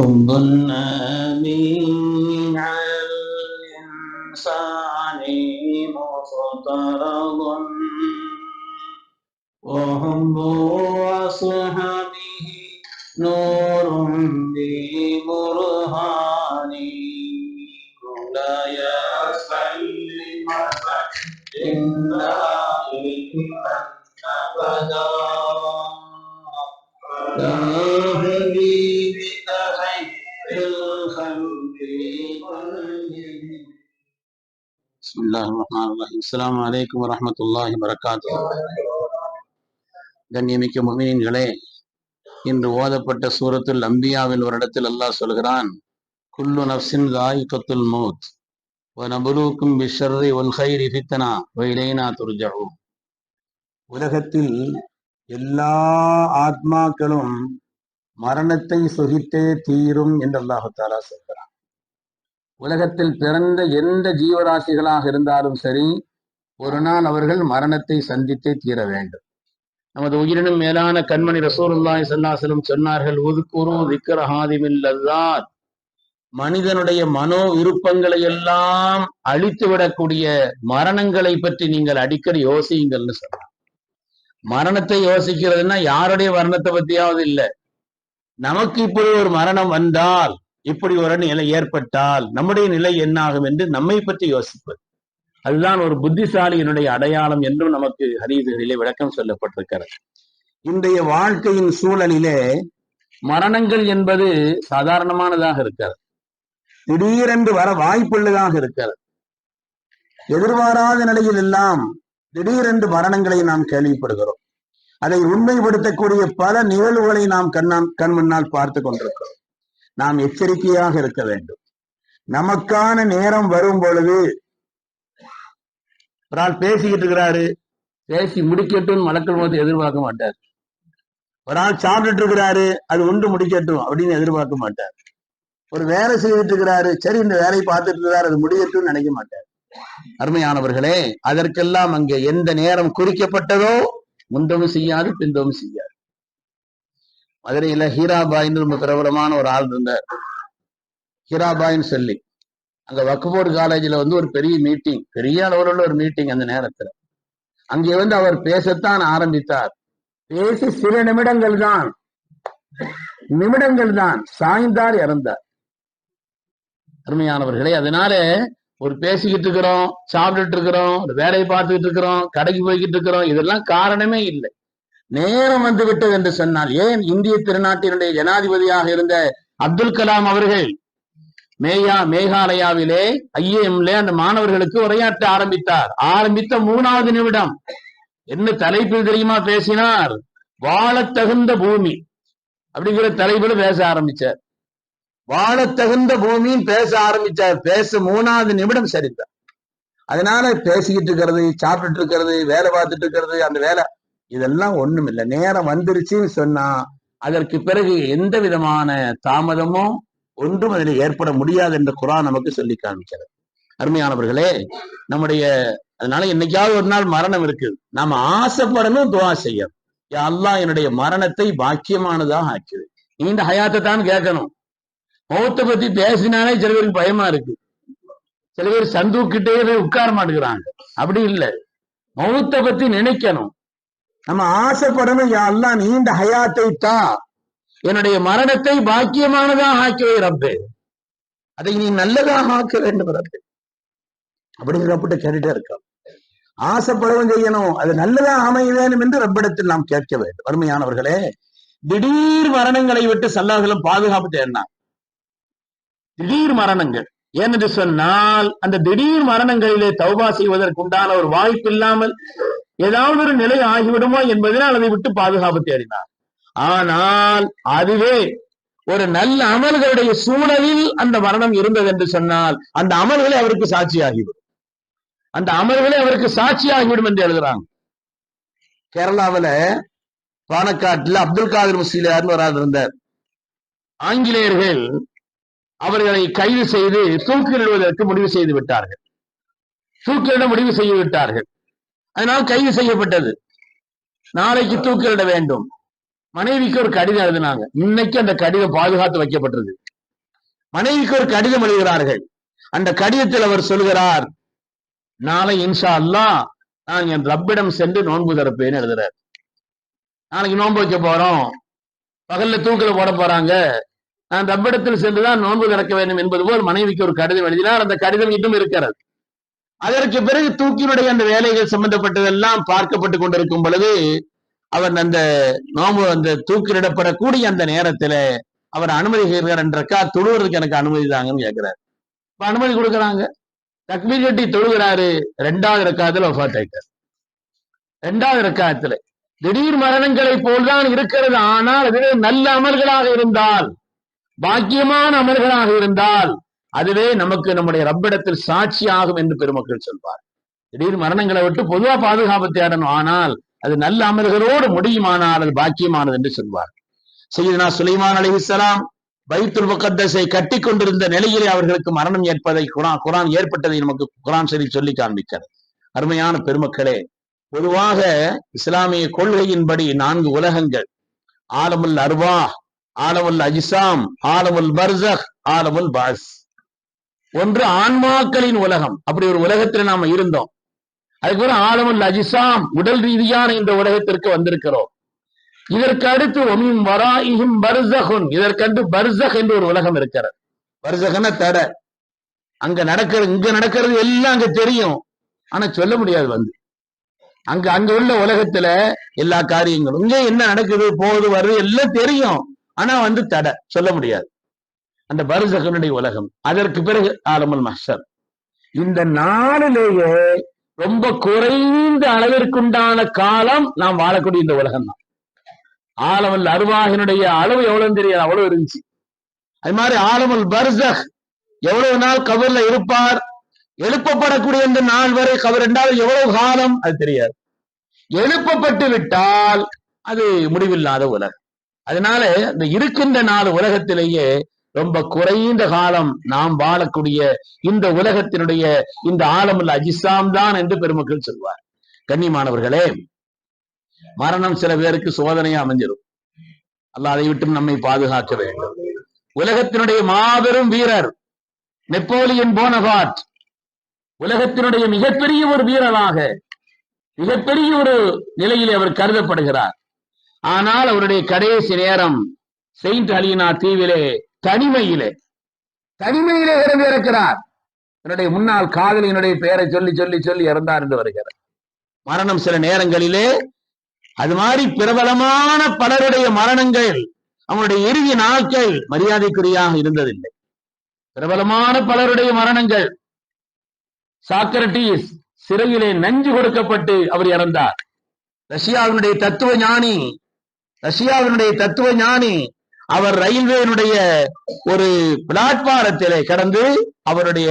حب النبي على الإنسان مفترض وحب أصحابه نور ببرهان. مولاي سلم وسلم دائما أبدا. بسم الله الرحمن الرحيم السلام عليكم ورحمة الله وبركاته கண்ணியமிக்க முமினின்களே இன்று ஓதப்பட்ட சூரத்துல் அம்பியாவில் ஒரு இடத்தில் அல்லாஹ் சொல்கிறான் குல்லு நப்சின் தாயிகத்துல் மௌத் வனபுலூக்கும் பிஷர்ரி ஒல் ஹைரி ஃபித்தனா வைலைனா துர்ஜவும் உலகத்தில் எல்லா ஆத்மாக்களும் மரணத்தை சுகித்தே தீரும் என்று அல்லாஹாலா சொல்கிறான் உலகத்தில் பிறந்த எந்த ஜீவராசிகளாக இருந்தாலும் சரி ஒரு நாள் அவர்கள் மரணத்தை சந்தித்தே தீர வேண்டும். நமது உயிரினும் மேலான கண்மணி ரசூருல்லாய் சல்லாசலும் சொன்னார்கள் உதுக்குரு திக்ர மனிதனுடைய மனோ விருப்பங்களை எல்லாம் அழித்து விடக்கூடிய மரணங்களை பற்றி நீங்கள் அடிக்கடி யோசியுங்கள்னு சொன்னார் மரணத்தை யோசிக்கிறதுன்னா யாருடைய மரணத்தை பத்தியாவது இல்லை. நமக்கு இப்படி ஒரு மரணம் வந்தால் இப்படி ஒரு நிலை ஏற்பட்டால் நம்முடைய நிலை என்னாகும் என்று நம்மை பற்றி யோசிப்பது. அதுதான் ஒரு புத்திசாலியினுடைய அடையாளம் என்றும் நமக்கு ஹரீதுகளிலே விளக்கம் சொல்லப்பட்டிருக்கிறது. இன்றைய வாழ்க்கையின் சூழலிலே மரணங்கள் என்பது சாதாரணமானதாக இருக்கிறது. திடீரென்று வர வாய்ப்புள்ளதாக இருக்கிறது. எதிர்பாராத நிலையில் எல்லாம் திடீரென்று மரணங்களை நாம் கேள்விப்படுகிறோம். அதை உண்மைப்படுத்தக்கூடிய பல நிகழ்வுகளை நாம் கண்ணான் கண் முன்னால் பார்த்து கொண்டிருக்கிறோம். நாம் எச்சரிக்கையாக இருக்க வேண்டும். நமக்கான நேரம் வரும் பொழுது ஒரு ஆள் பேசிக்கிட்டு இருக்கிறாரு. பேசி முடிக்கட்டும் மலக்கள் போது எதிர்பார்க்க மாட்டார். ஒரு ஆள் சாப்பிட்டுட்டு இருக்கிறாரு அது உண்டு முடிக்கட்டும் அப்படின்னு எதிர்பார்க்க மாட்டார். ஒரு வேலை செய்துட்டு இருக்கிறாரு சரி இந்த வேலையை பார்த்துட்டு இருக்கிறாரு அது முடியட்டும் நினைக்க மாட்டார். அருமையானவர்களே அதற்கெல்லாம் அங்கே எந்த நேரம் குறிக்கப்பட்டதோ முந்தவும் செய்யாது பிந்தவும் செய்யாது. மதுரையில ஹீராபாயின்னு ரொம்ப பிரபலமான ஒரு ஆள் இருந்தார். ஹீராபாயின்னு சொல்லி. அங்க வக்குபோர்டு காலேஜ்ல வந்து ஒரு பெரிய மீட்டிங் பெரிய அளவில் உள்ள ஒரு மீட்டிங் அந்த நேரத்துல. அங்கே வந்து அவர் பேசத்தான் ஆரம்பித்தார். பேசி சில நிமிடங்கள் தான் நிமிடங்கள் தான் சாய்ந்தார் இறந்தார். அருமையானவர்களே அதனால ஒரு பேசிக்கிட்டு இருக்கிறோம் சாப்பிட்டுட்டு இருக்கிறோம் ஒரு வேலையை பார்த்துக்கிட்டு இருக்கிறோம் கடைக்கு போய்கிட்டு இருக்கிறோம் இதெல்லாம் காரணமே இல்லை. நேரம் வந்து விட்டது என்று சொன்னால் ஏன் இந்திய திருநாட்டினுடைய ஜனாதிபதியாக இருந்த அப்துல் கலாம் அவர்கள் மேயா மேகாலயாவிலே ஐஏஎம்ல அந்த மாணவர்களுக்கு உரையாற்ற ஆரம்பித்தார். ஆரம்பித்த மூணாவது நிமிடம். என்ன தலைப்பில் தெரியுமா பேசினார்? வாழத் தகுந்த பூமி. அப்படிங்கிற தலைப்பில் பேச ஆரம்பிச்சார். வாழ தகுந்த பூமின்னு பேச ஆரம்பிச்சார். பேச மூணாவது நிமிடம் சரிந்தார் அதனால பேசிக்கிட்டு இருக்கிறது சாப்பிட்டுட்டு இருக்கிறது வேலை பார்த்துட்டு இருக்கிறது அந்த வேலை இதெல்லாம் ஒண்ணும் இல்லை நேரம் வந்துருச்சுன்னு சொன்னா அதற்கு பிறகு எந்த விதமான தாமதமும் ஒன்றும் அதில் ஏற்பட முடியாது என்ற குரான் நமக்கு சொல்லி காமிக்கிறது. அருமையானவர்களே நம்முடைய அதனால என்னைக்காவது ஒரு நாள் மரணம் இருக்குது நாம ஆசைப்படணும் துவா செய்யணும். அல்லாஹ் என்னுடைய மரணத்தை பாக்கியமானதாக ஆக்குது நீண்ட ஹயாத்தை தான் கேட்கணும். மௌத்தை பத்தி பேசினாலே சில பேருக்கு பயமா இருக்கு. சில பேர் சந்துக்கிட்டே போய் உட்கார மாட்டேங்கிறாங்க. அப்படி இல்லை. மௌத்தை பத்தி நினைக்கணும். நம்ம ஆசைப்படணும் யா அல்லாஹ் நீண்ட ஹயாத்தை தான் என்னுடைய மரணத்தை பாக்கியமானதாக ஆக்கி ரப்பே. அதை நீ நல்லதாக ஆக்க வேண்டும் ரப்பே. அப்படிங்கிற ரப்பிட்ட கேட்டுட்டே இருக்கான். ஆசைப்படவும் செய்யணும். அது நல்லதாக அமைய வேண்டும் என்று ரப்பிடத்தில் நாம் கேட்க வேண்டும். அருமையானவர்களே திடீர் மரணங்களை விட்டு சல்லாஹலம் பாதுகாப்பு தேடினார் திடீர் மரணங்கள். ஏனென்று சொன்னால் அந்த திடீர் மரணங்களிலே தௌபா செய்வதற்குண்டான ஒரு வாய்ப்பு இல்லாமல் ஏதாவது ஒரு நிலை ஆகிவிடுமோ என்பதனால் அதை விட்டு பாதுகாப்பு தேடினார். ஆனால் அதுவே ஒரு நல்ல அமல்களுடைய சூழலில் அந்த மரணம் இருந்தது என்று சொன்னால் அந்த அமல்களே அவருக்கு சாட்சியாகிவிடும். அந்த அமல்களே அவருக்கு சாட்சியாகிவிடும் என்று எழுதுறாங்க. கேரளாவில பானக்காட்டில் அப்துல் காதர் முஸ்லீம் ஒரு ஆள் இருந்தார். ஆங்கிலேயர்கள் அவர்களை கைது செய்து தூக்கிலிடுவதற்கு முடிவு செய்து விட்டார்கள். தூக்கிலிட முடிவு செய்து விட்டார்கள். அதனால் கைது செய்யப்பட்டது. நாளைக்கு தூக்கிலிட வேண்டும். மனைவிக்கு ஒரு கடிதம் எழுதினாங்க. இன்னைக்கு அந்த கடிதம் பாதுகாத்து வைக்கப்பட்டது மனைவிக்கு ஒரு கடிதம் எழுதுகிறார்கள். அந்த கடிதத்தில் அவர் சொல்கிறார் நாளை இன்ஷா அல்லாஹ் நான் என் ரப்பிடம் சென்று நோன்பு திறப்பேன்னு எழுதுறார். நாளைக்கு நோன்பு வைக்க போறோம். பகல்ல தூக்கில போட போறாங்க. நான் ரப்பிடத்தில் சென்றுதான் நோன்பு திறக்க வேண்டும் என்பது போல் மனைவிக்கு ஒரு கடிதம் எழுதினார். அந்த கடிதம் இன்னும் இருக்கிறது. அதற்கு பிறகு தூக்கினுடைய அந்த வேலைகள் சம்பந்தப்பட்டதெல்லாம் பார்க்கப்பட்டு கொண்டிருக்கும் பொழுது அவர் அந்த நோம்பு அந்த தூக்கிலிடப்படக்கூடிய அந்த நேரத்துல அவர் அனுமதி கேட்கிறார் என்றக்கா தொழுவதற்கு எனக்கு அனுமதி தாங்கன்னு கேட்கிறார். இப்ப அனுமதி கொடுக்கறாங்க. தக்மீர் கட்டி தொழுகிறாரு. ரெண்டாவது ரக்காத்துல ஒஃபாட் ஆயிட்டார் ரெண்டாவது ரக்காத்துல திடீர் மரணங்களை போல்தான் இருக்கிறது. ஆனால் நல்ல அமல்களாக இருந்தால் பாக்கியமான அமல்களாக இருந்தால் அதுவே நமக்கு நம்முடைய ரப்பிடத்தில் சாட்சி ஆகும் என்று பெருமக்கள் சொல்வார். திடீர் மரணங்களை விட்டு பொதுவா பாதுகாப்பு தேடணும். ஆனால் அது நல்ல அமல்களோடு முடியுமானால் அது பாக்கியமானது என்று சொல்வார். செய்தனா சுலைமான் அலிஹிஸ்லாம் பைத்துல் முகத்தஸை கட்டி கொண்டிருந்த நிலையிலே அவர்களுக்கு மரணம் ஏற்பதை குரான் குரான் ஏற்பட்டதை நமக்கு குரான் சரி சொல்லி காண்பிக்கிறது. அருமையான பெருமக்களே பொதுவாக இஸ்லாமிய கொள்கையின்படி நான்கு உலகங்கள் ஆலமுல் அர்வா ஆலமுல் அஜிசாம் ஆலமுல் பர்சக் ஆலமுல் பாஸ். ஒன்று ஆன்மாக்களின் உலகம். அப்படி ஒரு உலகத்தில் நாம இருந்தோம். அதுக்கப்புறம் ஆலமுல் அஜிசாம் உடல் ரீதியான இந்த உலகத்திற்கு வந்திருக்கிறோம். இதற்கு அடுத்து ஒமின் வராயிகும் பர்சகுன். இதற்கண்டு பர்சக் என்று ஒரு உலகம் இருக்கிறது. பர்சகன தடை. அங்க நடக்கிறது இங்க நடக்கிறது எல்லாம் அங்க தெரியும். ஆனா சொல்ல முடியாது வந்து. அங்க அங்க உள்ள உலகத்துல எல்லா காரியங்களும் இங்க என்ன நடக்குது போகுது வருது எல்லாம் தெரியும். ஆனா வந்து தடை சொல்ல முடியாது. அந்த பருசகனுடைய உலகம் அதற்கு பிறகு ஆலமல் மாஸ்டர் இந்த நாளிலேயே ரொம்ப குறைந்த அளவிற்குண்டான காலம் நாம் வாழக்கூடிய இந்த உலகம் தான் ஆலமல் அருவாகினுடைய அளவு எவ்வளவு தெரியாது அவ்வளவு இருந்துச்சு. அது மாதிரி ஆலமல் பர்சக் எவ்வளவு நாள் கபர்ல இருப்பார் எழுப்பப்படக்கூடிய இந்த நாள் வரை கவர் என்றால் எவ்வளவு காலம் அது தெரியாது. எழுப்பப்பட்டு விட்டால் அது முடிவில்லாத உலகம். அதனால இந்த இருக்கின்ற நாலு உலகத்திலேயே ரொம்ப குறைந்த காலம் நாம் வாழக்கூடிய இந்த உலகத்தினுடைய இந்த ஆழம் அஜிசாம் தான் என்று பெருமக்கள் சொல்வார். கண்ணியமானவர்களே மரணம் சில பேருக்கு சோதனையா அமைஞ்சிடும் அல்ல அதை விட்டும் நம்மை பாதுகாக்க வேண்டும். உலகத்தினுடைய மாபெரும் வீரர் நெப்போலியன் போனபாட் உலகத்தினுடைய மிகப்பெரிய ஒரு வீரராக மிகப்பெரிய ஒரு நிலையிலே அவர் கருதப்படுகிறார். ஆனால் அவருடைய கடைசி நேரம் செயின்ட் அலினா தீவிலே தனிமையிலே. தனிமையிலே இறந்து இருக்கிறார் என்னுடைய முன்னாள் காதலியினுடைய பெயரை சொல்லி சொல்லி சொல்லி இறந்தார் என்று வருகிறார் மரணம் சில நேரங்களிலே அது மாதிரி பிரபலமான பலருடைய மரணங்கள் அவனுடைய இறுதி நாட்கள் மரியாதைக்குரியாக இருந்ததில்லை. பிரபலமான பலருடைய மரணங்கள். சாக்ரட்டிஸ் சிறையிலே நஞ்சு கொடுக்கப்பட்டு அவர் இறந்தார். ரஷ்யாவினுடைய தத்துவ ஞானி ரஷ்யாவினுடைய தத்துவ ஞானி அவர் ரயில்வேனுடைய ஒரு பிளாட்பாரத்திலே கடந்து அவருடைய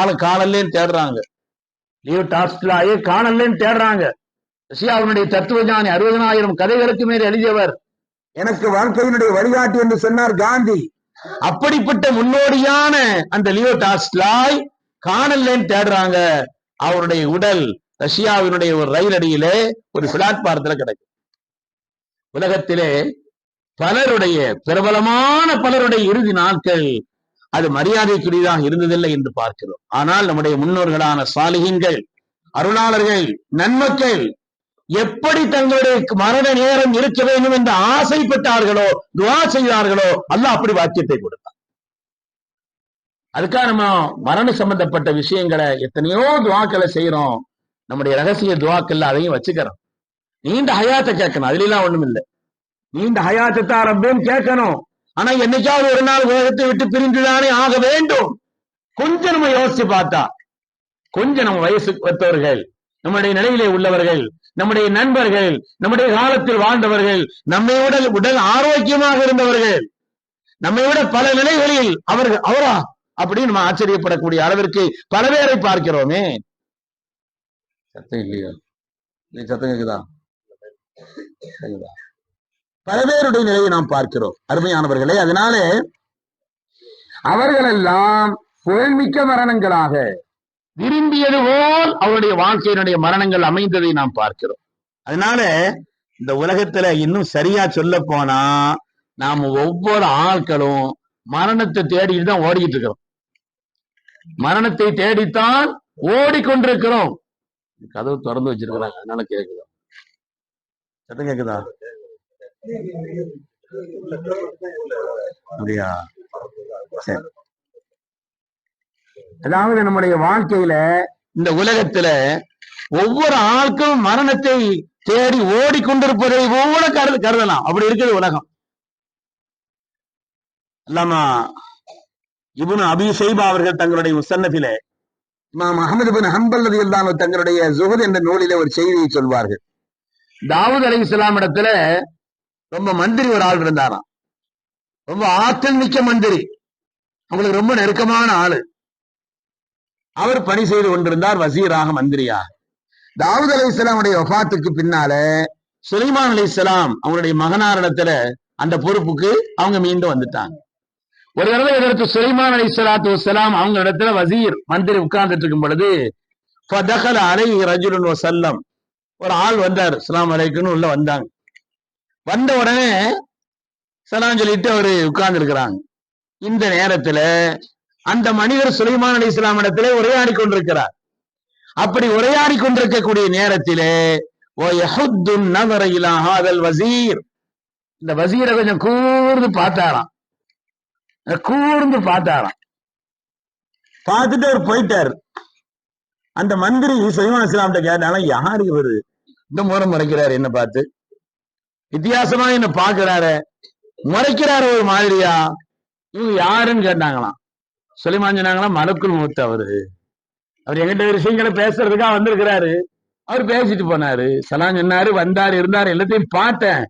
ஆளு காணல்லேன்னு தேடுறாங்க. லியோ டாஸ்லாயே காணல்லேன்னு தேடுறாங்க. ரஷ்யாவினுடைய தத்துவ ஞானி அறுபதனாயிரம் கதைகளுக்கு மேல் எழுதியவர். எனக்கு வாழ்க்கையினுடைய வழிகாட்டி என்று சொன்னார் காந்தி. அப்படிப்பட்ட முன்னோடியான அந்த லியோ டாஸ்லாய் காணல்லேன்னு தேடுறாங்க. அவருடைய உடல் ரஷ்யாவினுடைய ஒரு ரயில் அடியிலே ஒரு பிளாட்பாரத்துல கிடைக்கும் உலகத்திலே பலருடைய பிரபலமான பலருடைய இறுதி நாட்கள் அது மரியாதைக்குரியதாக இருந்ததில்லை என்று பார்க்கிறோம். ஆனால் நம்முடைய முன்னோர்களான சாலிகின்கள் அருளாளர்கள் நன்மக்கள் எப்படி தங்களுடைய மரண நேரம் இருக்க வேண்டும் என்று ஆசைப்பட்டார்களோ துவா செய்தார்களோ அல்ல அப்படி வாக்கியத்தை கொடுத்தார் அதுக்காக நம்ம மரண சம்பந்தப்பட்ட விஷயங்களை எத்தனையோ துவாக்களை செய்யறோம் நம்முடைய ரகசிய துவாக்கள் அதையும் வச்சுக்கிறோம். நீண்ட ஹயாத்தை கேட்கணும். அதுல எல்லாம் ஒண்ணும் இல்லை நீண்ட ஹயாத்தை தான் ரப்பேன்னு கேட்கணும். ஆனா என்னைக்காவது ஒரு நாள் உலகத்தை விட்டு பிரிந்துதானே ஆக வேண்டும்? கொஞ்சம் நம்ம யோசிச்சு பார்த்தா கொஞ்சம் நம்ம வயசு பெற்றவர்கள் நம்முடைய நிலையிலே உள்ளவர்கள் நம்முடைய நண்பர்கள் நம்முடைய காலத்தில் வாழ்ந்தவர்கள் நம்மை விட உடல் ஆரோக்கியமாக இருந்தவர்கள் நம்மை விட பல நிலைகளில் அவர்கள் அவரா? அப்படின்னு நம்ம ஆச்சரியப்படக்கூடிய அளவிற்கு பல பேரை பார்க்கிறோமே. சத்தம் இல்லையா? சத்தம் கேக்குதா? பல பேருடைய நிலையை நாம் பார்க்கிறோம் அருமையானவர்களே. அதனால அவர்களெல்லாம் புகழ்மிக்க மரணங்களாக விரும்பியது போல் அவருடைய வாழ்க்கையினுடைய மரணங்கள் அமைந்ததை நாம் பார்க்கிறோம். அதனால இந்த உலகத்துல இன்னும் சரியா சொல்ல போனா நாம ஒவ்வொரு ஆட்களும் மரணத்தை தேடிட்டு தான் ஓடிக்கிட்டு இருக்கிறோம். மரணத்தை தேடித்தான் ஓடிக்கொண்டிருக்கிறோம். கதவு திறந்து வச்சிருக்கிறாங்க. அதனால கேக்குதா. சத்தம் கேக்குதா? அப்படியா? சரி. அதாவது நம்முடைய வாழ்க்கையில இந்த உலகத்துல ஒவ்வொரு ஆளுக்கும் மரணத்தை தேடி ஓடிக்கொண்டிருப்பதை போல கருது கருதலாம். அப்படி இருக்குது உலகம். அல்லாமா இப்னு அபி சைபா அவர்கள் தங்களுடைய முசன்னபிலே இமாம் அகமது பின் ஹம்பல் தங்களுடைய ஜுஹத் என்ற நூலிலே ஒரு செய்தியை சொல்வார்கள். தாவூத் அலைஹிஸ்ஸலாம் இடத்துல ரொம்ப மந்திரி ஒரு ஆள் இருந்தாராம். ரொம்ப ஆற்றல் மிக்க மந்திரி. அவங்களுக்கு ரொம்ப நெருக்கமான ஆளு. அவர் பணி செய்து கொண்டிருந்தார் வசீராக மந்திரியாக. தாவூத் அலைஹிஸ்ஸலாமுடைய வஃபாத்துக்கு பின்னால சுலைமான் அலைஹிஸ்ஸலாம் அவங்களுடைய மகனாரிடத்துல அந்த பொறுப்புக்கு அவங்க மீண்டும் வந்துட்டாங்க. ஒரு தடவை இதற்கு சுலைமான் அலி சலாத்து வலாம் அவங்க இடத்துல வசீர் மந்திரி உட்கார்ந்துட்டு இருக்கும் பொழுது ஃபதகல அலை வசல்லம் ஒரு ஆள் வந்தார். சலாம் அலைக்குன்னு உள்ள வந்தாங்க. வந்த உடனே சலாம் சொல்லிட்டு அவரு உட்கார்ந்து இருக்கிறாங்க இந்த நேரத்துல அந்த மனிதர் சுலைமான் அலி இஸ்லாம் இடத்துல உரையாடி கொண்டிருக்கிறார். அப்படி உரையாடி கொண்டிருக்கக்கூடிய நேரத்திலே ஓ யஹுத்து நவர வசீர் இந்த வசீரை கொஞ்சம் கூர்ந்து பார்த்தாராம். கூர்ந்து பார்த்தாராம். பார்த்துட்டு அவர் போயிட்டாரு. அந்த மந்திரி சுலைமான் இஸ்லாம்கிட்ட கேட்டாலும் யாருக்கு இவரு? இந்த முறை முறைக்கிறாரு என்ன பார்த்து. வித்தியாசமா என்ன பாக்குறாரு முறைக்கிறாரு ஒரு மாதிரியா? இவங்க யாருன்னு கேட்டாங்களாம். சுலைமான் சொன்னாங்களாம் மலக்குள் மூத்த அவரு. அவர் எங்கிட்ட விஷயங்களை பேசுறதுக்காக வந்திருக்கிறாரு. அவர் பேசிட்டு போனாரு. சலாம் சொன்னாரு வந்தாரு இருந்தாரு எல்லாத்தையும் பார்த்தேன்.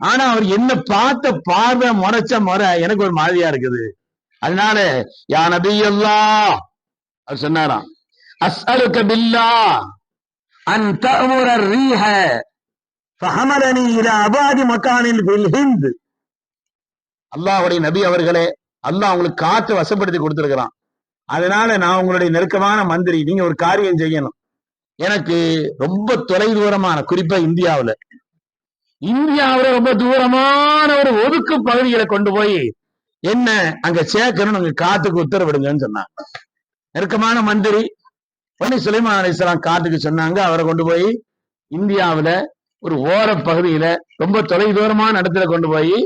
ஆனா அவர் என்ன பார்த்த பார்வை முறைச்ச முறை எனக்கு ஒரு மாதிரியா இருக்குது. அதனால யா நபியல்லா அவர் சொன்னாராம் அஸ்அலுக்க பில்லா அன் தஅமுர ரீஹ ஃபஹமலனி இலா அபாதி மக்கானில் ஃபில் அல்லாஹ்வுடைய நபி அவர்களே அல்லாஹ் உங்களுக்கு காற்று வசப்படுத்தி கொடுத்திருக்கிறான். அதனால நான் உங்களுடைய நெருக்கமான மந்திரி நீங்க ஒரு காரியம் செய்யணும். எனக்கு ரொம்ப தொலை தூரமான குறிப்பா இந்தியாவுல. இந்தியாவில ரொம்ப தூரமான ஒரு ஒதுக்கு பகுதிகளை கொண்டு போய் என்ன அங்க சேர்க்கணும் அங்க காத்துக்கு உத்தரவிடுங்கன்னு சொன்னாங்க. நெருக்கமான மந்திரி பொன்னி சுலைமான் அலிஸ்லாம் காட்டுக்கு சொன்னாங்க. அவரை கொண்டு போய் இந்தியாவுல ஒரு ஓர பகுதியில ரொம்ப தொலை தூரமான இடத்துல கொண்டு போய்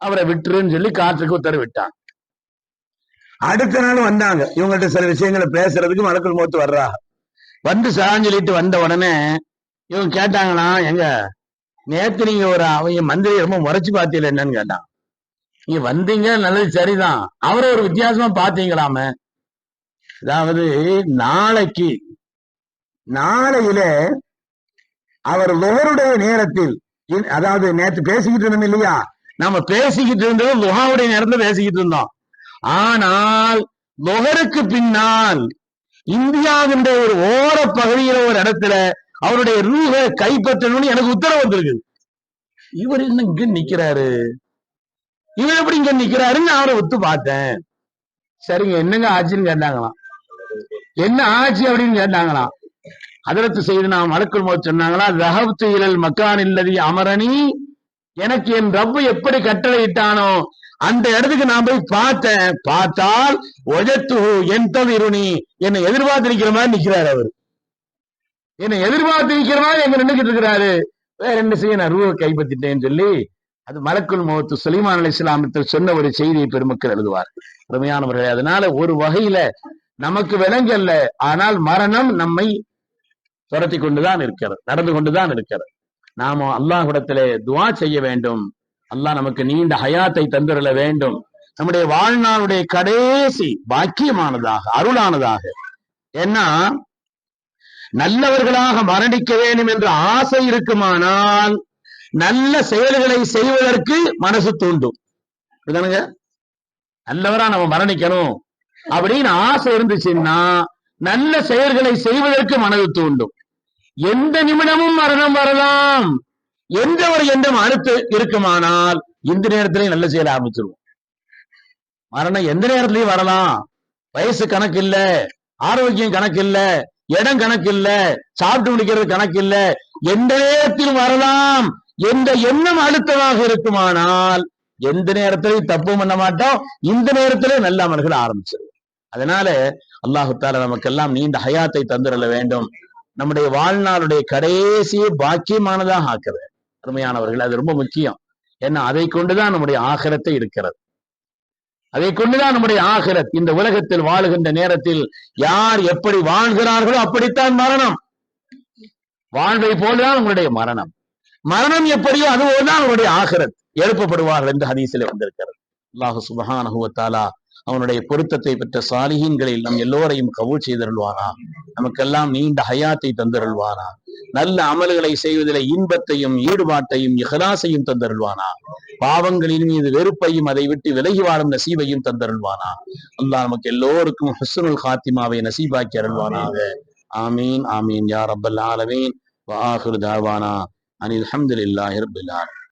அவரை விட்டுருன்னு சொல்லி காற்றுக்கு உத்தரவிட்டாங்க அடுத்த நாள் வந்தாங்க. இவங்கள்ட்ட சில விஷயங்களை பேசுறதுக்கு மலக்குள் மூத்து வர்றா வந்து சாஞ்சலிட்டு வந்த உடனே இவங்க கேட்டாங்களாம் எங்க நேத்து நீங்க ஒரு அவங்க மந்திரி ரொம்ப முறைச்சு பார்த்தீங்க என்னன்னு? கேட்டான். நீங்க வந்தீங்க நல்லது சரிதான். அவரை ஒரு வித்தியாசமா பாத்தீங்களாமே அதாவது நாளைக்கு நாளையில அவர் லுகருடைய நேரத்தில் அதாவது நேத்து பேசிக்கிட்டு இருந்தோம் இல்லையா? நாம பேசிக்கிட்டு இருந்தது லுகாவுடைய நேரத்துல பேசிக்கிட்டு இருந்தோம். ஆனால் லுகருக்கு பின்னால் இந்தியாவின் ஒரு ஓர பகுதியில ஒரு இடத்துல அவருடைய ரூக கைப்பற்றணும்னு எனக்கு உத்தரவு வந்திருக்கு இவர் என்ன இங்க நிக்கிறாரு? இவர் எப்படி இங்க நிக்கிறாருன்னு அவரை ஒத்து பார்த்தேன். சரிங்க என்னங்க ஆச்சுன்னு கேட்டாங்களாம். என்ன ஆச்சு அப்படின்னு கேட்டாங்களாம் அதற்கு செய்து நாம் மலக்குள் போது சொன்னாங்களா ரஹப்து இழல் மக்கான் இல்லதி அமரணி எனக்கு என் ரப்பு எப்படி கட்டளையிட்டானோ அந்த இடத்துக்கு நான் போய் பார்த்தேன். பார்த்தால் ஒஜத்து என் தவிருணி என்னை எதிர்பார்த்து நிற்கிற மாதிரி நிக்கிறாரு அவர். என்னை எதிர்பார்த்து நிற்கிற மாதிரி எங்க நின்னுக்கிட்டு இருக்கிறாரு. வேற என்ன செய்ய நான் ரூவை கைப்பற்றிட்டேன்னு சொல்லி அது மலக்குள் முகத்து சுலைமான் அலி இஸ்லாமத்தில் சொன்ன ஒரு செய்தியை பெருமக்கள் எழுதுவார் அருமையானவர்களே அதனால ஒரு வகையில நமக்கு விலங்கல்ல ஆனால் மரணம் நம்மை துரத்தி கொண்டுதான் இருக்கிறது நடந்து கொண்டுதான் இருக்கிறது. நாம அல்லாஹிடத்திலே துவா செய்ய வேண்டும். அல்லாஹ் நமக்கு நீண்ட ஹயாத்தை தந்திரல வேண்டும். நம்முடைய வாழ்நாளுடைய கடைசி பாக்கியமானதாக அருளானதாக. ஏன்னா நல்லவர்களாக மரணிக்க வேண்டும் என்ற ஆசை இருக்குமானால் நல்ல செயல்களை செய்வதற்கு மனசு தூண்டும். நல்லவரா நம்ம மரணிக்கணும். அப்படின்னு ஆசை இருந்துச்சுன்னா நல்ல செயல்களை செய்வதற்கு மனது தூண்டும். எந்த நிமிடமும் மரணம் வரலாம். எந்த ஒரு எண்ணம் அடுத்து இருக்குமானால் இந்த நேரத்திலேயே நல்ல செயல் ஆரம்பிச்சிருவோம். மரணம் எந்த நேரத்திலயும் வரலாம். வயசு கணக்கு இல்ல ஆரோக்கியம் கணக்கு இல்ல இடம் கணக்கு இல்ல சாப்பிட்டு முடிக்கிறது கணக்கு இல்ல எந்த நேரத்திலும் வரலாம். எந்த எண்ணம் அழுத்தமாக இருக்குமானால் எந்த நேரத்திலையும் தப்பு பண்ண மாட்டோம். இந்த நேரத்திலே நல்ல அமல்கள் ஆரம்பிச்சிருவோம். அதனால அல்லாஹு தாலா நமக்கெல்லாம் நீண்ட ஹயாத்தை தந்துடல வேண்டும். நம்முடைய வாழ்நாளுடைய கடைசியை பாக்கியமானதாக ஆக்குது. அருமையானவர்கள் அது ரொம்ப முக்கியம். ஏன்னா அதை கொண்டுதான் நம்முடைய ஆகரத்தை இருக்கிறது. அதை கொண்டுதான் நம்முடைய ஆகரத் இந்த உலகத்தில் வாழுகின்ற நேரத்தில் யார் எப்படி வாழ்கிறார்களோ அப்படித்தான் மரணம். வாழ்வை போலதான் உங்களுடைய மரணம். மரணம் எப்படியோ அதுவோதான் அவருடைய ஆகரத். எழுப்பப்படுவார்கள் என்று ஹதீசில வந்திருக்கிறது. அல்லாஹு சுபஹானஹு அவனுடைய பொருத்தத்தை பெற்ற சாலிஹீன்களில் நம் எல்லோரையும் கவுல் செய்தருள்வானா நமக்கெல்லாம் நீண்ட ஹயாத்தை தந்தருள்வானா நல்ல அமல்களை செய்வதில் இன்பத்தையும் ஈடுபாட்டையும் இஹலாசையும் தந்தருள்வானா? பாவங்களின் மீது வெறுப்பையும் அதை விட்டு விலகி வாழும் நசீபையும் தந்தருள்வானா? அல்லா நமக்கு எல்லோருக்கும் ஹுஸ்னுல் காத்திமாவை நசீபாக்கி அருள்வானாக. ஆமீன் ஆமீன் யார் அப்பல் ஆலமீன். வாஹுர் தாவானா. அனில் ஹம்துலில்லாஹி ரப்பில்